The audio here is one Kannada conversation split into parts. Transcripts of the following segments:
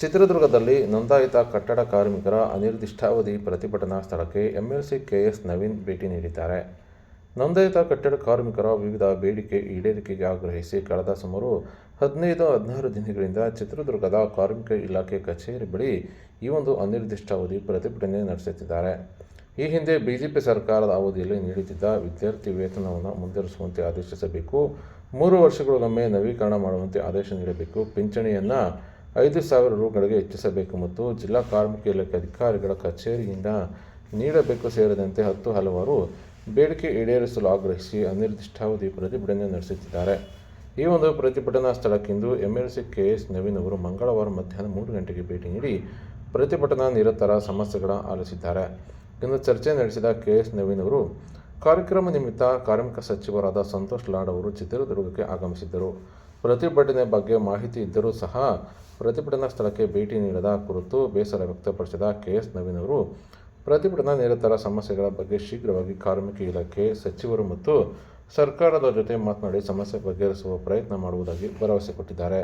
ಚಿತ್ರದುರ್ಗದಲ್ಲಿ ನೋಂದಾಯಿತ ಕಟ್ಟಡ ಕಾರ್ಮಿಕರ ಅನಿರ್ದಿಷ್ಟಾವಧಿ ಪ್ರತಿಭಟನಾ ಸ್ಥಳಕ್ಕೆ ಎಂಎಲ್ಸಿ ಕೆಎಸ್ ನವೀನ್ ಭೇಟಿ ನೀಡಿದ್ದಾರೆ. ನೋಂದಾಯಿತ ಕಟ್ಟಡ ಕಾರ್ಮಿಕರ ವಿವಿಧ ಬೇಡಿಕೆ ಈಡೇರಿಕೆಗೆ ಆಗ್ರಹಿಸಿ ಕಳೆದ ಸುಮಾರು ಹದಿನೈದು ಹದಿನಾರು ದಿನಗಳಿಂದ ಚಿತ್ರದುರ್ಗದ ಕಾರ್ಮಿಕ ಇಲಾಖೆ ಕಚೇರಿ ಬಳಿ ಈ ಒಂದು ಅನಿರ್ದಿಷ್ಟಾವಧಿ ಪ್ರತಿಭಟನೆ ನಡೆಸುತ್ತಿದ್ದಾರೆ. ಈ ಹಿಂದೆ ಬಿಜೆಪಿ ಸರ್ಕಾರದ ಅವಧಿಯಲ್ಲಿ ನೀಡುತ್ತಿದ್ದ ವಿದ್ಯಾರ್ಥಿ ವೇತನವನ್ನು ಮುಂದುವರಿಸುವಂತೆ ಆದೇಶಿಸಬೇಕು. ಮೂರು ವರ್ಷಗಳಿಗೊಮ್ಮೆ ನವೀಕರಣ ಮಾಡುವಂತೆ ಆದೇಶ ನೀಡಬೇಕು. ಪಿಂಚಣಿಯನ್ನು ಐದು ಸಾವಿರ ರೂಗಳಿಗೆ ಹೆಚ್ಚಿಸಬೇಕು ಮತ್ತು ಜಿಲ್ಲಾ ಕಾರ್ಮಿಕ ಇಲಾಖೆ ಅಧಿಕಾರಿಗಳ ಕಚೇರಿಯಿಂದ ನೀಡಬೇಕು ಸೇರಿದಂತೆ ಹತ್ತು ಹಲವಾರು ಬೇಡಿಕೆ ಈಡೇರಿಸಲು ಆಗ್ರಹಿಸಿ ಅನಿರ್ದಿಷ್ಟಾವಧಿ ಪ್ರತಿಭಟನೆ ನಡೆಸುತ್ತಿದ್ದಾರೆ. ಈ ಒಂದು ಪ್ರತಿಭಟನಾ ಸ್ಥಳಕ್ಕಿಂದು ಎಂಎಲ್ಸಿ ಕೆಎಸ್ ನವೀನ್ ಅವರು ಮಂಗಳವಾರ ಮಧ್ಯಾಹ್ನ ಮೂರು ಗಂಟೆಗೆ ಭೇಟಿ ನೀಡಿ ಪ್ರತಿಭಟನಾ ನಿರತರ ಸಮಸ್ಯೆಗಳ ಆಲಿಸಿದ್ದಾರೆ. ಇನ್ನು ಚರ್ಚೆ ನಡೆಸಿದ ಕೆ ಎಸ್ ನವೀನ್ ಅವರು, ಕಾರ್ಯಕ್ರಮ ನಿಮಿತ್ತ ಕಾರ್ಮಿಕ ಸಚಿವರಾದ ಸಂತೋಷ್ ಲಾಡ್ ಅವರು ಚಿತ್ರದುರ್ಗಕ್ಕೆ ಆಗಮಿಸಿದ್ದರು. ಪ್ರತಿಭಟನೆ ಬಗ್ಗೆ ಮಾಹಿತಿ ಇದ್ದರೂ ಸಹ ಪ್ರತಿಭಟನಾ ಸ್ಥಳಕ್ಕೆ ಭೇಟಿ ನೀಡದ ಕುರಿತು ಬೇಸರ ವ್ಯಕ್ತಪಡಿಸಿದ ಕೆಎಸ್ ನವೀನ್ ಅವರು, ಪ್ರತಿಭಟನಾ ನಿರತರ ಸಮಸ್ಯೆಗಳ ಬಗ್ಗೆ ಶೀಘ್ರವಾಗಿ ಕಾರ್ಮಿಕ ಇಲಾಖೆ ಸಚಿವರು ಮತ್ತು ಸರ್ಕಾರದ ಜೊತೆ ಮಾತನಾಡಿ ಸಮಸ್ಯೆ ಬಗೆಹರಿಸುವ ಪ್ರಯತ್ನ ಮಾಡುವುದಾಗಿ ಭರವಸೆ ಕೊಟ್ಟಿದ್ದಾರೆ.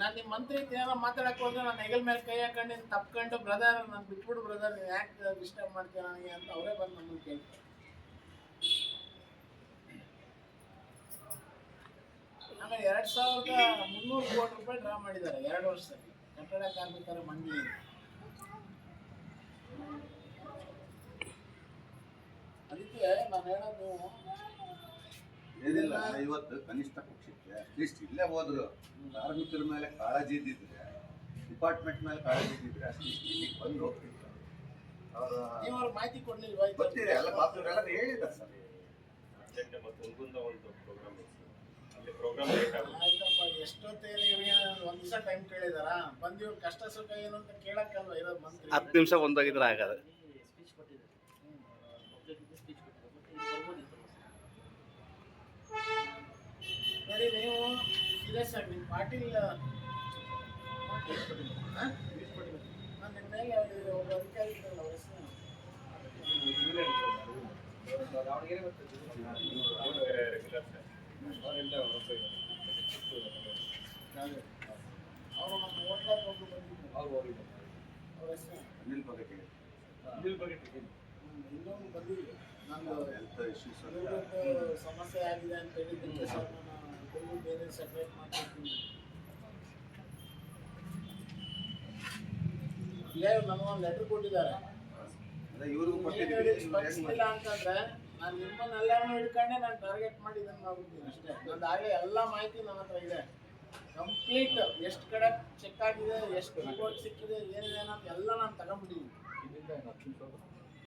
ನಾನು ನಿಮ್ಮ ಮಂತ್ರಿ ಏನೋ ಮಾತಾಡಕ್ ಹೋದ್ರೆ ನಾನು ಹೆಗಲ್ ಮೇಲೆ ಕೈ ಹಾಕೊಂಡು ನೀನು ತಪ್ಕೊಂಡು ಬ್ರದರ್ ನಾನು ಬಿಟ್ಬಿಡು ಬ್ರದರ್ ನೀನು ಯಾಕೆ ಡಿಸ್ಟರ್ಬ್ ಮಾಡ್ತೀಯ ನನಗೆ ಅಂತ ಅವರೇ ಬಂದು ನಮ್ಮನ್ನು ಕೇಳ್ತಾರೆ. ಆಮೇಲೆ ಎರಡು ಸಾವಿರದ ಮುನ್ನೂರು ಕೋಟಿ ರೂಪಾಯಿ ಡ್ರಾ ಮಾಡಿದ್ದಾರೆ ಎರಡು ವರ್ಷದಲ್ಲಿ. ಕಟ್ಟಡ ಕಾರ್ಮಿಕರ ಮಂಡಳಿ. ಅದಕ್ಕೆ ನಾನು ಹೇಳೋದು ಏನಿಲ್ಲ ಇವತ್ತು ಕನಿಷ್ಠ ಪಕ್ಷಕ್ಕೆ ಅಟ್ಲೀಸ್ಟ್ ಇಲ್ಲೇ ಹೋದ್ರು. ಕಾರ್ಮಿಕರ ಮೇಲೆ ಕಾಳಜಿ ಇದ್ದಿದ್ರೆ ಡಿಪಾರ್ಟ್ಮೆಂಟ್ ಮೇಲೆ ಕಾಳಜಿ ಇದ್ದಿದ್ರೆ ಅಟ್ಲೀಸ್ಟ್ ಇಲ್ಲಿಗೆ ಬಂದು ಹೋಗ್ತಿದ್ರು. ಅವರು ನೀವು ಮಾಹಿತಿ ಕೊಡ್ಲಿಲ್ವಾ? ಗೊತ್ತಿದೆ ಎಲ್ಲ ಮಾತುಗಳೆಲ್ಲ ಹೇಳಿದ ಸರ್. ಮತ್ತೆ ಒಂದು ಪ್ರೋಗ್ರಾಮ್ ಅಲ್ಲಿ ಪ್ರೋಗ್ರಾಮ್ ಲೇಟ್ ಆಯ್ತಪ್ಪ ಎಷ್ಟೊತ್ತೇಳಿ ಇವ್ರಿಗೆ ಒಂದು ದಿವಸ ಟೈಮ್ ಕೇಳಿದಾರ? ಬಂದು ಇವ್ರ ಕಷ್ಟ ಸುಖ ಏನು ಅಂತ ಕೇಳಕ್ಕಲ್ವ ಇರೋದು ಮಂತ್ರಿ? ಹತ್ತು ನಿಮಿಷ ಒಂದೋಗಿದ್ರೆ ಆಗದು ನೋಡಿ ಇದೆ ಸರ್ ನಿಮ್ಮ ಪಾಟೀಲ್ ಹಾ? ನಾನು ನಿಮ್ಮ ಮೇಲೆ ಅವ್ರು ಒಬ್ಬ ಅಧಿಕಾರಿ ಇದ್ರಲ್ಲ, ಅವ್ರ ಹೆಸರು ರೆಗ್ಯುಲರ್ ಸರ್ ಅವರು ನಮ್ಮ ಹೋಟ್ಲಾಗ ಒಬ್ರು ಬಂದಿದ್ರು ಅವ್ರ ಹೆಸರು ಅನಿಲ್ ಬಗ್ಗೆ ಇನ್ನೊಂದು ಬಂದಿದ್ರು ನಂದು ಹೆಲ್ತ್ ಇಶ್ಯೂಸ್ ಇವ್ರದ್ದು ಸಮಸ್ಯೆ ಆಗಿದೆ ಅಂತ ಹೇಳಿದ್ದಕ್ಕೆ ಸರ್ ನಾನು ಇಬ್ಬರಿಗೂ ಬೇರೆ ಸೆಪರೇಟ್ ನನಗೊಂದು ಲೆಟರ್ ಕೊಟ್ಟಿದ್ದಾರೆ. ಇವ್ರಿಗೂ ಇವ್ರು ಅಂತಂದ್ರೆ ನಾನು ನಿಮ್ಮನ್ನೆಲ್ಲರನ್ನೂ ಹಿಡ್ಕೊಂಡೆ ನಾನು ಟಾರ್ಗೆಟ್ ಮಾಡಿ ಇದನ್ನ ಮಾಡ್ಬಿಡ್ತೀನಿ ಅಷ್ಟೇ. ನಂದು ಆಗಲೇ ಎಲ್ಲ ಮಾಹಿತಿ ನನ್ನ ಹತ್ರ ಇದೆ. ಕಂಪ್ಲೀಟ್ ಎಷ್ಟು ಕಡೆ ಚೆಕ್ ಆಗಿದೆ ಎಷ್ಟು ರಿಪೋರ್ಟ್ ಸಿಕ್ಕಿದೆ ಏನಿದೆ ಅನ್ನೋದು ಎಲ್ಲ ನಾನು ತಗೊಂಡ್ಬಿಟ್ಟಿದ್ದೀನಿ.